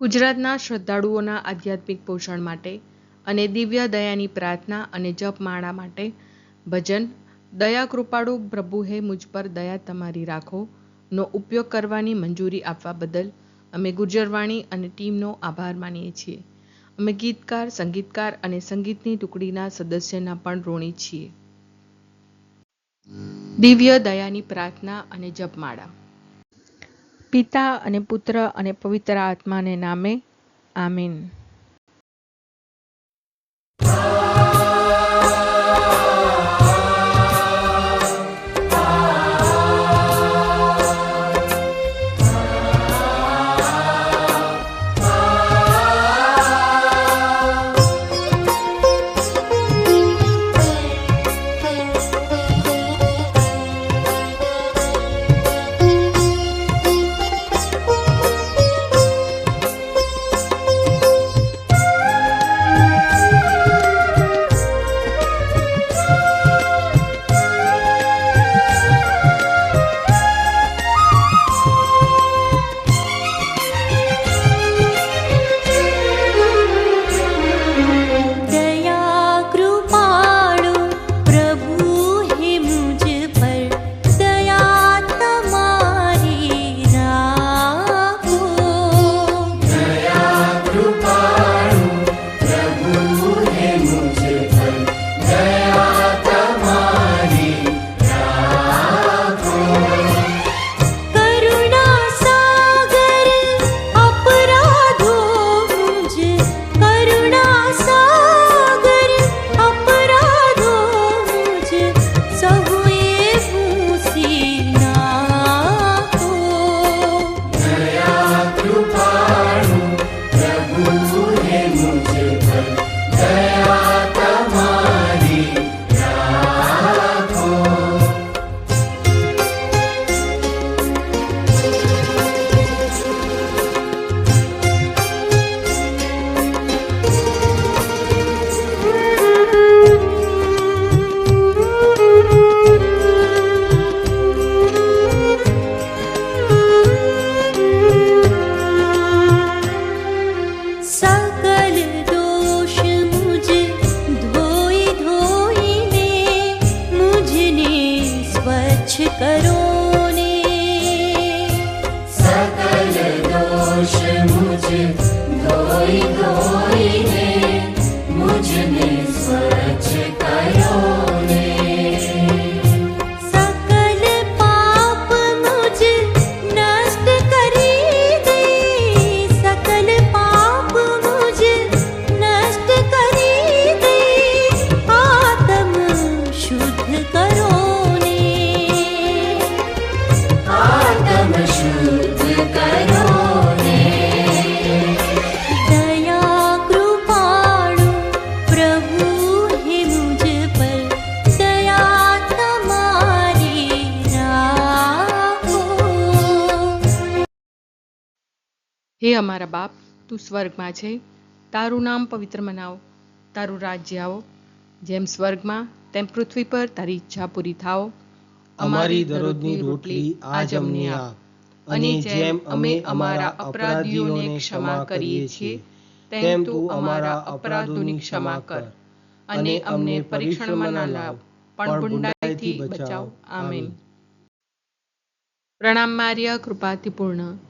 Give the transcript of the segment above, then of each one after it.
ગુજરાતના શ્રદ્ધાળુઓના આધ્યાત્મિક પોષણ માટે અને દિવ્ય દયાની પ્રાર્થના અને જપમાળા માટે ભજન, દયા કૃપાળુ પ્રભુ, હે મુજ પર દયા તમારી રાખો, નો ઉપયોગ કરવાની મંજૂરી આપવા બદલ અમે ગુર્જરવાણી અને ટીમનો આભાર માનીએ છીએ. અમે ગીતકાર, સંગીતકાર અને સંગીતની ટુકડીના સદસ્યના પણ ઋણી છીએ. દિવ્ય દયાની પ્રાર્થના અને જપમાળા. પિતા અને પુત્ર અને પવિત્ર આત્માને નામે આમીન. હે અમારા બાપ તું સ્વર્ગમાં છે. તારું નામ પવિત્ર મનાવો. તારું રાજ્ય આવો. જેમ સ્વર્ગમાં તેમ પૃથ્વી પર તારી ઈચ્છા પૂરી થાઓ. અમારી દરરોજની રોટલી આજ અમને આપ. અને જેમ અમે અમારા અપરાધીઓને ક્ષમા કરીએ છીએ તેમ તું અમારા અપરાધોની ક્ષમા કર. અને અમને પરીક્ષણમાં ના લાવ. પણ ગુંડાઈથી બચાવ. આમેન. પ્રણામ માર્ય કૃપાથી પૂર્ણ.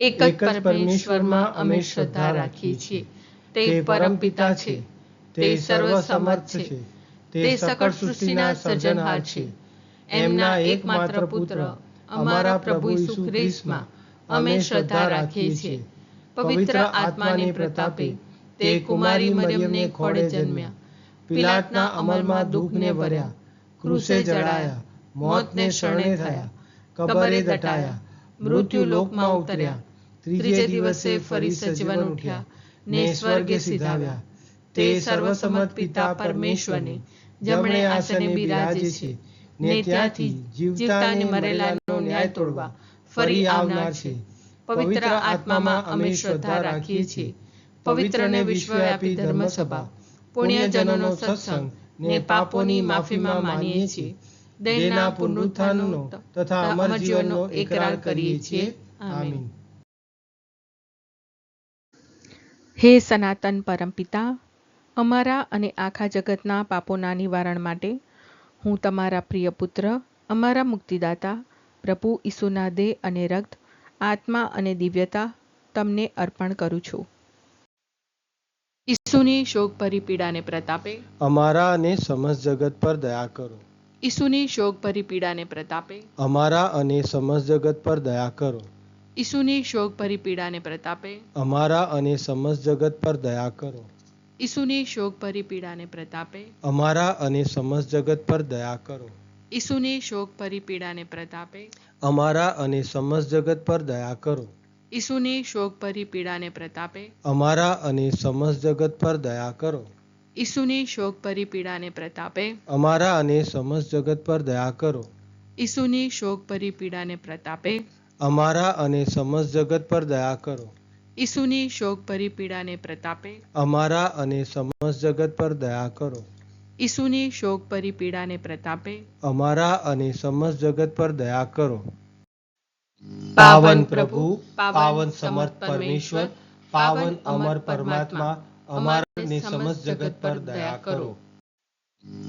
એક જ પરમેશ્વરમાં અમે શ્રદ્ધા રાખીએ છીએ. તે પરમ પિતા છે. તે સર્વસમર્થ છે. તે સકળ સૃષ્ટિના સર્જનહાર છે. એમના એકમાત્ર પુત્ર અમારા પ્રભુ ઈસુ ખ્રિસ્તમાં અમે શ્રદ્ધા રાખીએ છીએ. પવિત્ર આત્માને પ્રતાપે તે કુમારી મરિયમને ખોળે જન્મ્યા. પિલાટના અમલમાં દુઃખને ભર્યા. ક્રુસે જડાયા. મોતને શરણે થયા. કબરે દટાયા. મૃત્યુ લોકમાં ઉતર્યા. ત્રીજે દિવસે ફરી સજીવન ઉઠ્યા. ને સ્વર્ગે સીધાવ્યા. તે સર્વસમત પિતા પરમેશ્વરને. જમણે આસને બિરાજે છે. ને ત્યાંથી જીવતા મરેલાનો ન્યાય તોડવા ફરી આવનાર છે. પવિત્ર આત્મામાં અમે શ્રદ્ધા રાખીએ છીએ. પવિત્ર ને વિશ્વવ્યાપી ધર્મસભા પુણ્યજનોનો સત્સંગ ને પાપોની માફીમાં માનીએ છીએ. દેહના પુનરુત્થાનનો તથા અમર જીવનનો એકરાર કરીએ છીએ. આમીન. હે સનાતન પરમપિતા અમારા અને આખા જગતના પાપોના નિવારણ માટે હું તમારા પ્રિય પુત્ર અમારા મુક્તિદાતા પ્રભુ ઈસુના દેહ અને રક્ત આત્મા અને દિવ્યતા તમને અર્પણ કરું છું. ઈસુની શોકભરી પીડાને પ્રતાપે અમારા અને સમસ્ત જગત પર દયા કરો. ઈસુની શોકભરી પીડાને પ્રતાપે અમારા અને સમસ્ત જગત પર દયા કરો. ઈસુની શોકભરી પીડાને પ્રતાપે. અમારા અને સમસ્ત જગત પર દયા કરો. ઈસુની શોકભરી પીડાને પ્રતાપે. અમારા અને સમસ્ત જગત પર દયા કરો. ઈસુની શોકભરી પીડાને પ્રતાપે. અમારા અને સમસ્ત જગત પર દયા કરો. ઈસુની શોકભરી પીડાને પ્રતાપે. અમારા અને સમસ્ત જગત પર દયા કરો. ઈસુની શોકભરી પીડાને પ્રતાપે. અમારા અને સમસ્ત જગત પર દયા કરો. ઈસુની શોકભરી પીડાને પ્રતાપે. અમારા અને સમસ્ત જગત પર દયા કરો. ઈસુની શોકભરી પીડાને પ્રતાપે અમારા અને સમસ્ત જગત પર દયા કરો. ઈસુની શોકભરી પીડાને પ્રતાપે અમારા અને સમસ્ત જગત પર દયા કરો. પાવન પ્રભુ પાવન સમર્થ પરમેશ્વર પાવન અમર પરમાત્મા અમારા અને સમસ્ત જગત પર દયા કરો.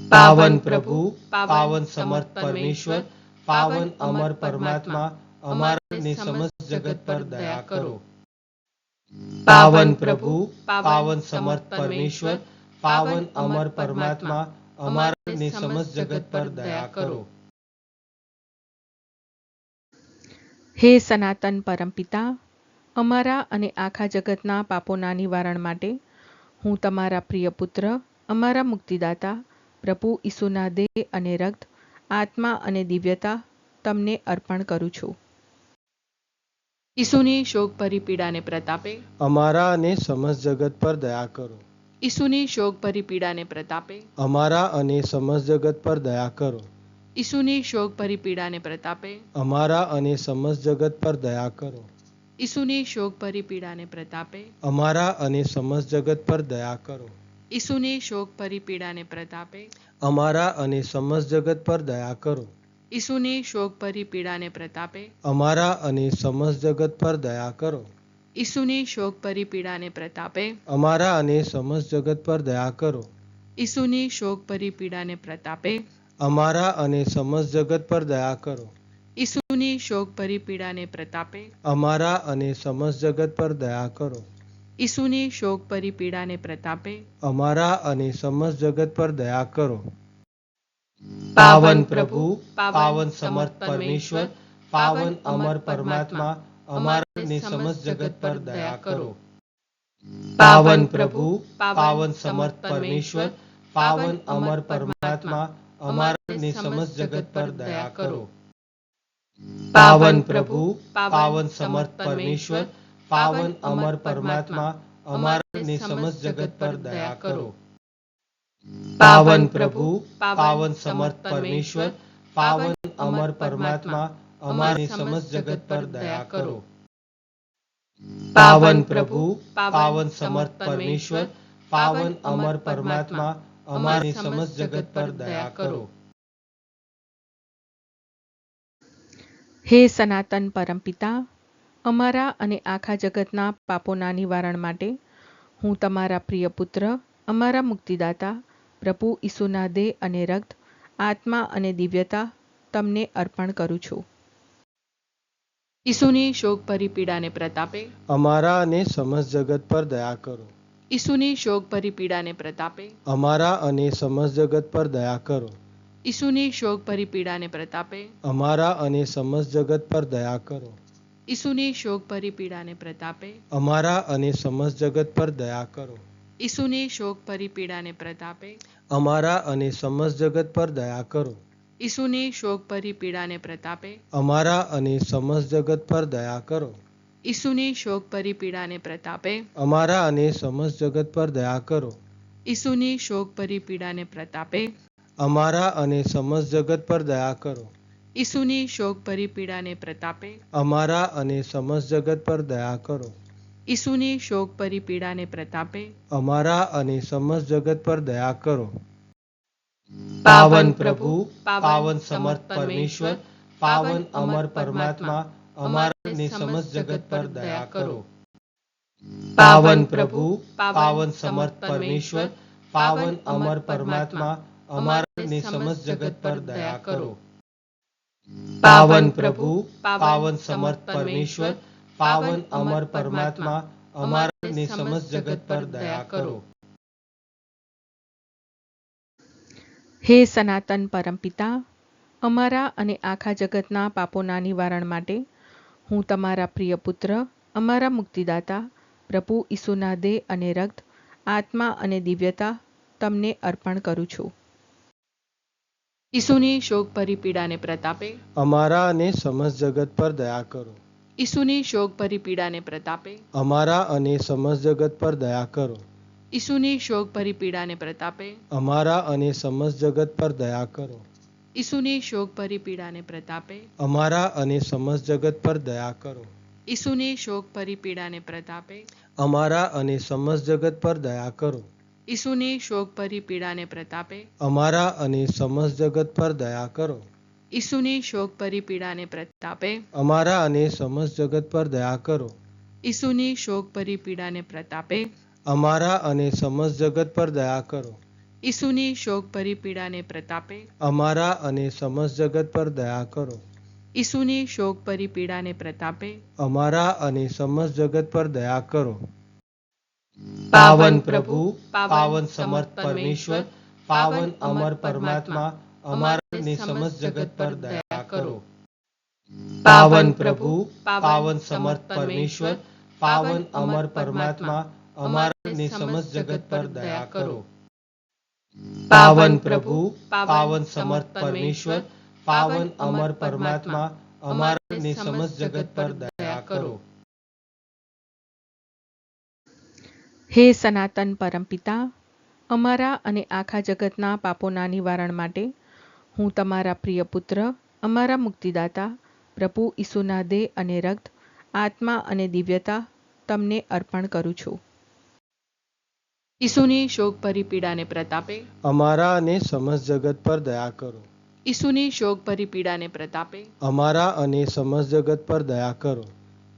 પાવન પ્રભુ પાવન સમર્થ પરમેશ્વર પાવન અમર પરમાત્મા અમારા અને સમસ્ત જગત પર દયા કરો. પાવન પ્રભુ પાવન સમર્થ પરમેશ્વર પાવન અમર પરમાત્મા અમારા અને સમસ્ત જગત પર દયા કરો. હે સનાતન પરમપિતા અમારા અને આખા જગતના પાપોના નિવારણ માટે હું તમારા પ્રિય પુત્ર અમારા મુક્તિદાતા પ્રભુ ઈસુના દેહ અને રક્ત આત્મા અને દિવ્યતા તમને અર્પણ કરું છું. ઈસુની શોકભરી પીડાને પ્રતાપે અમારા અને સમસ્ત જગત પર દયા કરો. ઈસુની શોકભરી પીડાને પ્રતાપે અમારા અને સમસ્ત જગત પર દયા કરો. ઈસુની શોકભરી પીડાને પ્રતાપે અમારા અને સમસ્ત જગત પર દયા કરો. ઈસુની શોકભરી પીડાને પ્રતાપે અમારા અને સમસ્ત જગત પર દયા કરો. ઈસુની શોકભરી પીડાને પ્રતાપે અમારા અને સમસ્ત જગત પર દયા કરો. ઈસુની શોકભરી પીડાને પ્રતાપે અમારા અને સમસ્ત જગત પર દયા કરો. ઈસુની શોકભરી પીડાને પ્રતાપે અમારા અને સમસ્ત જગત પર દયા કરો. ઈસુની શોકભરી પીડાને પ્રતાપે અમારા અને સમસ્ત જગત પર દયા કરો. ઈસુની શોકભરી પીડાને પ્રતાપે અમારા અને સમસ્ત જગત પર દયા કરો. ઈસુની શોકભરી પીડાને પ્રતાપે અમારા અને સમસ્ત જગત પર દયા કરો. પાવન પ્રભુ પાવન સમર્થ પરમેશ્વર પાવન અમર પરમાત્મા અમારા સમસ્ત જગત પર દયા કરો. પાવન પ્રભુ પાવન સમર્થ પરમેશ્વર પાવન અમર પરમાત્મા અમારા અને સમસ્ત જગત પર દયા કરો. પાવન પ્રભુ પાવન સમર્થ પરમેશ્વર પાવન અમર પરમાત્મા અમારા સમસ્ત જગત પર દયા કરો. પાવન પ્રભુ પાવન સમર્થ પરમેશ્વર પાવન અમર પરમાત્મા અમારી સમસ્ત જગત પર દયા કરો. પાવન પ્રભુ પાવન સમર્થ પરમેશ્વર પાવન અમર પરમાત્મા અમારી સમસ્ત જગત પર દયા કરો. હે સનાતન પરમપિતા અમારા અને આખા જગતના પાપોના નિવારણ માટે હું તમારા પ્રિય પુત્ર અમારા મુક્તિદાતા પ્રભુ ઈસુના દેહ અને રક્ત આત્મા અને દિવ્યતા તમને અર્પણ કરું છું. ઈસુની શોકભરી પીડાને પ્રતાપે અમારા અને સમસ્ત જગત પર દયા કરો. ઈસુની શોક ભરી પીડાને પ્રતાપે અમારા અને સમસ્ત જગત પર દયા કરો. ઈસુની શોક ભરી પીડાને પ્રતાપે અમારા અને સમસ્ત જગત પર દયા કરો. ઈસુની શોક ભરી પીડાને પ્રતાપે અમારા અને સમસ્ત જગત પર દયા કરો. ઈસુની શોક ભરી પીડાને પ્રતાપે અમારા અને સમસ્ત જગત પર દયા કરો. ઈસુની શોક ભરી પીડાને પ્રતાપે અમારા અને સમસ્ત જગત પર દયા કરો. ઈસુની શોક ભરી પીડાને પ્રતાપે અમારા અને સમસ્ત જગત પર દયા કરો. ઈસુની શોક ભરી પીડાને પ્રતાપે અમારા અને સમસ્ત જગત પર દયા કરો. ઈસુની શોક ભરી પીડાને પ્રતાપે અમારા અને સમસ્ત જગત પર દયા કરો. ઈસુની શોક ભરી પીડાને પ્રતાપે અમારા અને સમસ્ત જગત પર દયા કરો. પાવન પ્રભુ પાવન સમર્થ પરમેશ્વર પાવન અમર પરમાત્મા અમારા અને સમસ્ત જગત પર દયા કરો. પાવન પ્રભુ પાવન સમર્થ પરમેશ્વર પાવન અમર પરમાત્મા અમારા અને સમસ્ત જગત પર દયા કરો. પાવન પ્રભુ પાવન સમર્થ પરમેશ્વર પાવન અમર પરમાત્મા અમારા સમસ્ત જગત પર દયા કરો. હે સનાતન પરમપિતા અમારા અને આખા જગતના પાપોના નિવારણ માટે હું તમારા પ્રિય પુત્ર અમારા મુક્તિદાતા પ્રભુ ઈસુના દેહ અને રક્ત આત્મા અને દિવ્યતા તમને અર્પણ કરું છું. ઈસુની શોક ભરી પીડાને પ્રતાપે અમારા અને સમસ્ત જગત પર દયા કરો. ઈસુની શોકભરી પીડાને પ્રતાપે. અમારા અને સમસ્ત જગત પર દયા કરો. ઈસુની શોકભરી પીડાને પ્રતાપે. અમારા અને સમસ્ત જગત પર દયા કરો. ઈસુની શોકભરી પીડાને પ્રતાપે. અમારા અને સમસ્ત જગત પર દયા કરો. ઈસુની શોકભરી પીડાને પ્રતાપે. અમારા અને સમસ્ત જગત પર દયા કરો. ઈસુની શોકભરી પીડાને પ્રતાપે. અમારા અને સમસ્ત જગત પર દયા કરો. ઈસુની શોક ભરી પીડાને પ્રતાપે અમારા અને સમસ્ત જગત પર દયા કરો. ઈસુની શોક ભરી પીડાને પ્રતાપે અમારા અને સમસ્ત જગત પર દયા કરો. ઈસુની શોક ભરી પીડાને પ્રતાપે અમારા અને સમસ્ત જગત પર દયા કરો. ઈસુની શોક ભરી પીડાને પ્રતાપે અમારા અને સમસ્ત જગત પર દયા કરો. પાવન પ્રભુ પાવન સમર્થ પરમેશ્વર પાવન અમર પરમાત્મા. અમારા અને સમસ્ત જગત પર દયા કરો. પાવન પ્રભુ પાવન સમર્થ પરમેશ્વર પાવન અમર પરમાત્મા અમારા અને સમસ્ત જગત પર દયા કરો. પાવન પ્રભુ પાવન સમર્થ પરમેશ્વર પાવન અમર પરમાત્મા અમારા અને સમસ્ત જગત પર દયા કરો. હે સનાતન પરમપિતા અમારા અને આખા જગતના પાપોના નિવારણ માટે હું તમારા પ્રિય પુત્ર અમારા મુક્તિદાતા પ્રભુ ઈસુના દેહ અને રક્ત આત્મા અને દિવ્યતા તમને અર્પણ કરું છું. ઈસુની શોક ભરી પીડાને પ્રતાપે અમારા અને સમસ્ત જગત પર દયા કરો. ઈસુની શોક ભરી પીડાને પ્રતાપે અમારા અને સમસ્ત જગત પર દયા કરો.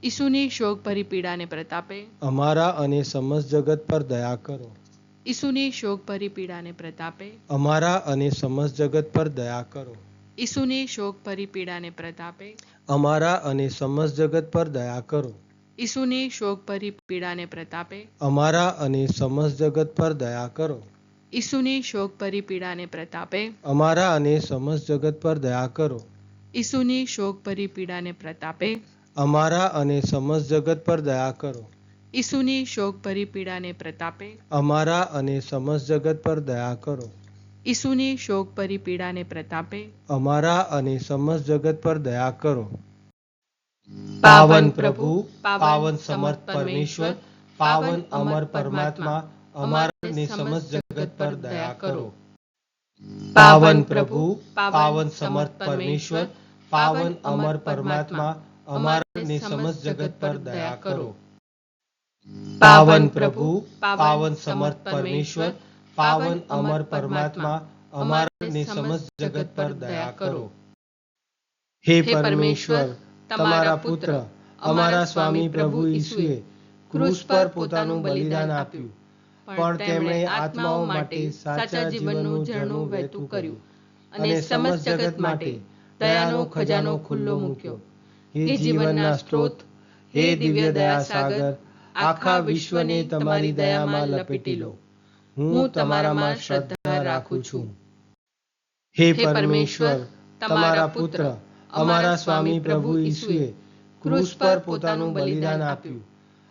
ઈસુની શોક ભરી પીડાને પ્રતાપે અમારા અને સમસ્ત જગત પર દયા કરો. ઈસુની શોક ભરી પીડાને પ્રતાપે. અમારા અને સમસ્ત જગત પર દયા કરો. ઈસુની શોક ભરી પીડાને પ્રતાપે. અમારા અને સમસ્ત જગત પર દયા કરો. ઈસુની શોક ભરી પીડાને પ્રતાપે. અમારા અને સમસ્ત જગત પર દયા કરો. ઈસુની શોક ભરી પીડાને પ્રતાપે. અમારા અને સમસ્ત જગત પર દયા કરો. ઈસુની શોક ભરી પીડાને પ્રતાપે. અમારા અને સમસ્ત જગત પર દયા કરો. ઈસુની શોકભરી પીડાને પ્રતાપે અમારા અને સમસ્ત જગત પર દયા કરો. ઈસુની શોકભરી પીડાને પ્રતાપે અમારા અને સમસ્ત જગત પર દયા કરો. પાવન પ્રભુ પાવન સમર્થ પરમેશ્વર પાવન અમર પરમાત્મા અમારા અને સમસ્ત જગત પર દયા કરો. પાવન પ્રભુ પાવન સમર્થ પરમેશ્વર પાવન અમર પરમાત્મા અમારા અને સમસ્ત જગત પર દયા કરો. પાવન પ્રભુ પાવન સમર્થ પરમેશ્વર પાવન અમર પરમાત્મા અમારા સમસ્ત જગત પર દયા કરો. હે પરમેશ્વર તમારા પુત્ર અમારા સ્વામી પ્રભુ ઈસુએ ક્રૂસ પર પોતાનું બલિદાન આપ્યું. પણ તેમણે આત્માઓ માટે સાચા જીવનનું ઝરણું વહેતું કર્યું. અને સમસ્ત જગત માટે દયાનો ખજાનો ખુલ્લો મૂક્યો. હે જીવનના સ્ત્રોત હે દિવ્ય દયા સાગર આખા વિશ્વને તમારી દયામાં લપેટી લો. હું તમારામાં શ્રદ્ધા રાખું છું. હે પરમેશ્વર, તમારા પુત્ર, અમારા સ્વામી પ્રભુ ઈસુએ ક્રૂસ પર પોતાનું બલિદાન આપ્યું.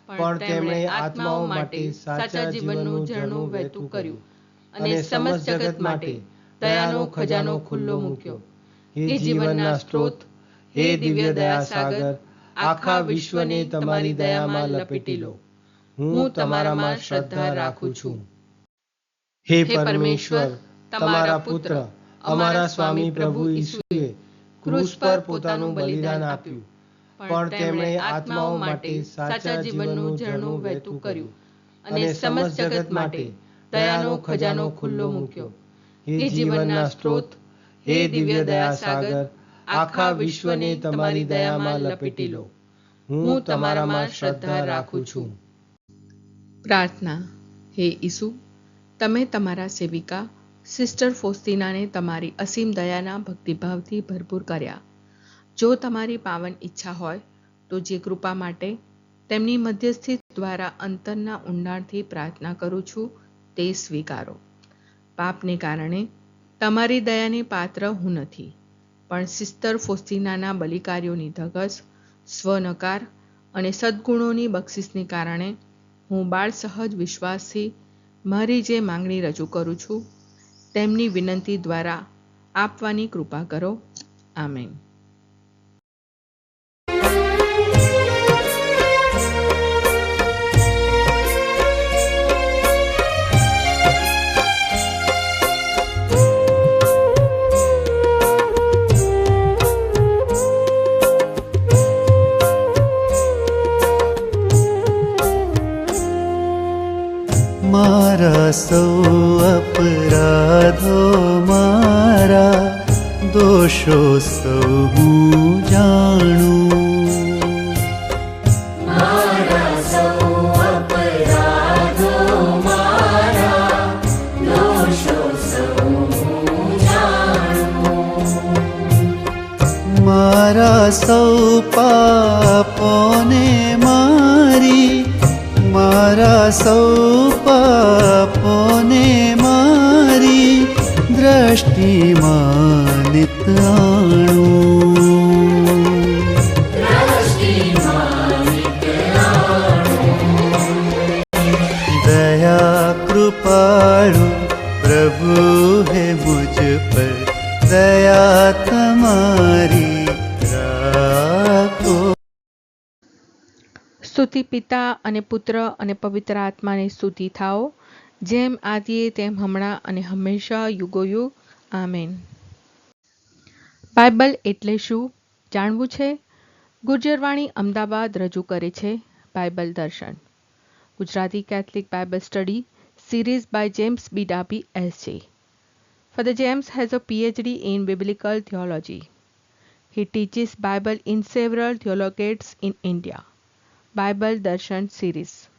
પણ તેમણે આત્માઓ માટે સાચા જીવનનું ઝરણું વહેતું કર્યું અને સમસ્ત જગત માટે દયાનો ખજાનો ખુલ્લો મૂક્યો. હે જીવનના સ્ત્રોત, હે દિવ્ય દયા સાગર આખા વિશ્વને તમારી દયામાં લપેટી લો. હું તમારામાં શ્રદ્ધા રાખું છું. હે પરમેશ્વર, તમારા પુત્ર, અમારા સ્વામી પ્રભુ ઈસુએ ક્રૂસ પર પોતાનું બલિદાન આપ્યું, પણ તેમણે આત્માઓ માટે સાચા જીવનનું ઝરણું વહેતું કર્યું અને સમસ્ત જગત માટે દયાનો ખજાનો ખુલ્લો મૂક્યો. હે જીવનના સ્ત્રોત, હે દિવ્ય દયા સાગર આખા વિશ્વને તમારી દયામાં લપેટી લો. હું તમારામાં શ્રદ્ધા રાખું છું. પ્રાર્થના. હે ઈસુ તમે તમારા સેવિકા સિસ્ટર ફોસ્તિનાને તમારી અસીમ દયાના ભક્તિભાવથી ભરપૂર કર્યા. જો તમારી પાવન ઈચ્છા હોય તો જે કૃપા માટે તેમની મધ્યસ્થી દ્વારા અંતરના ઊંડાણથી પ્રાર્થના કરું છું તે સ્વીકારો. પાપને કારણે તમારી દયાને પાત્ર હું નથી. પણ સિસ્તર ફોસ્તીનાના બલિકાર્યોની ધગસ, સ્વનકાર અને સદ્ગુણોની બક્ષિસને કારણે હું બાળ સહજ વિશ્વાસથી મારી જે માંગણી રજૂ કરું છું, તેમની વિનંતી દ્વારા આપવાની કૃપા કરો. આમેન. સૌ પાપોને મારી મારા સૌ પાપોને સ્તુતિ પિતા અને પુત્ર અને પવિત્ર આત્માને સ્તુતિ થાઓ. જેમ આદિએ, તેમ હમણાં અને હંમેશા યુગોયુગ. આમેન. બાઇબલ એટલે શું? જાણવું છે? ગુર્જરવાણી અમદાવાદ રજૂ કરે છે બાઇબલ દર્શન. Gujarati Catholic Bible study series by James B Dabhi SJ Father James has a PhD in Biblical Theology. He teaches Bible in several theologates in India. Bible Darshan series.